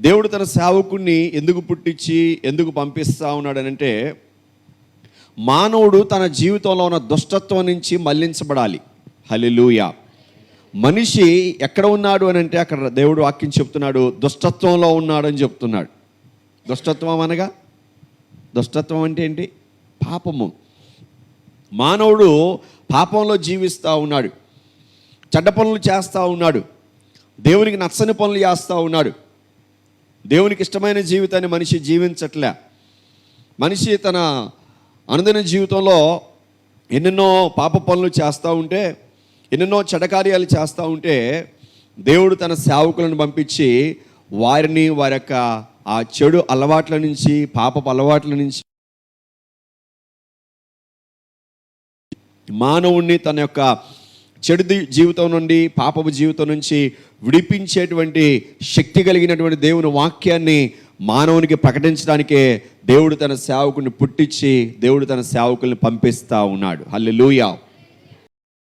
దేవుడు తన సేవకుణ్ణి ఎందుకు పుట్టించి ఎందుకు పంపిస్తా ఉన్నాడనంటే మానవుడు తన జీవితంలో ఉన్న దుష్టత్వం నుంచి మళ్ళించబడాలి. హల్లెలూయా. మనిషి ఎక్కడ ఉన్నాడు అని అంటే అక్కడ దేవుడు వాక్యం చెప్తున్నాడు దుష్టత్వంలో ఉన్నాడని చెప్తున్నాడు. దుష్టత్వం అనగా? దుష్టత్వం అంటే ఏంటి? పాపము. మానవుడు పాపంలో జీవిస్తూ ఉన్నాడు. చెడ్డ పనులు చేస్తూ ఉన్నాడు. దేవునికి నచ్చని పనులు చేస్తూ ఉన్నాడు. దేవునికి ఇష్టమైన జీవితాన్ని మనిషి జీవించట్లే. మనిషి తన అనుదిన జీవితంలో ఎన్నెన్నో పాప పనులు చేస్తూ ఉంటే ఎన్నెన్నో చెడకార్యాలు చేస్తూ ఉంటే దేవుడు తన సేవకులను పంపించి వారిని వారి యొక్క ఆ చెడు అలవాట్ల నుంచి పాపపు అలవాట్ల నుంచి మానవుణ్ణి తన యొక్క చెడు జీవితం నుండి పాపపు జీవితం నుంచి విడిపించేటువంటి శక్తి కలిగినటువంటి దేవుని వాక్యాన్ని మానవునికి ప్రకటించడానికే దేవుడు తన సేవకుని పుట్టించి దేవుడు తన సేవకుల్ని పంపిస్తా ఉన్నాడు. హల్లెలూయా.